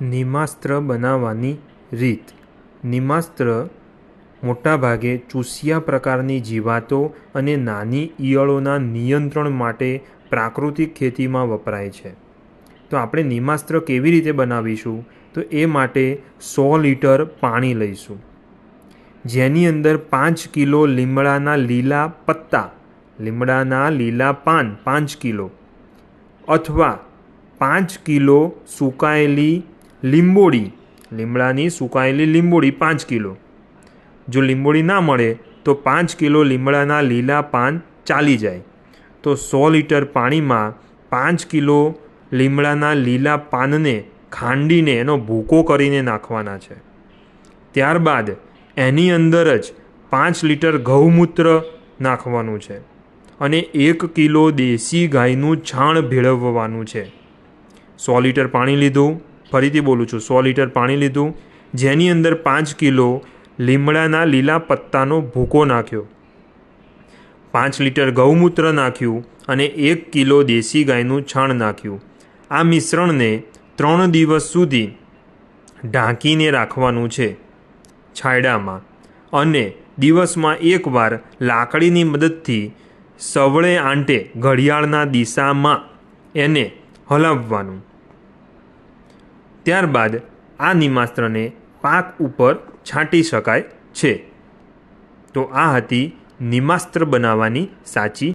નિમાસ્ત્ર બનાવવાની રીત. નિમાસ્ત્ર મોટાભાગે ચૂસિયા પ્રકારની જીવાતો અને નાની ઈયળોના નિયંત્રણ માટે પ્રાકૃતિક ખેતીમાં વપરાય છે. તો આપણે નિમાસ્ત્ર કેવી રીતે બનાવીશું? તો એ માટે સો લીટર પાણી લઈશું. જેની અંદર પાંચ કિલો લીમડાના લીલા પત્તા, લીમડાના લીલા પાન પાંચ કિલો, અથવા પાંચ કિલો સુકાયેલી લીંબોળી. લીમડાની સુકાયેલી લીંબોળી પાંચ કિલો. જો લીંબોળી ના મળે, તો પાંચ કિલો લીમડાના લીલા પાન ચાલી જાય. તો સો લીટર પાણીમાં પાંચ કિલો લીમડાના લીલા પાનને ખાંડીને એનો ભૂકો કરીને નાખવાના છે. ત્યારબાદ એની અંદર જ પાંચ લીટર ગૌમૂત્ર નાખવાનું છે અને એક કિલો દેશી ગાયનું છાણ ભેળવવાનું છે. સો લીટર પાણી લીધું. ફરીથી બોલું છું, સો લીટર પાણી લીધું, જેની અંદર પાંચ કિલો લીમડાના લીલા પત્તાનો ભૂકો નાખ્યો, પાંચ લીટર ગૌમૂત્ર નાખ્યું અને એક કિલો દેશી ગાયનું છાણ નાખ્યું. આ મિશ્રણને ત્રણ દિવસ સુધી ઢાંકીને રાખવાનું છે છાયડામાં અને દિવસમાં એકવાર લાકડીની મદદથી સવળે આંટે ઘડિયાળના દિશામાં એને હલાવવાનું. ત્યારબાદ આ નિમાસ્ત્રને પાક ઉપર છાંટી શકાય છે. તો આ હતી નિમાસ્ત્ર બનાવવાની સાચી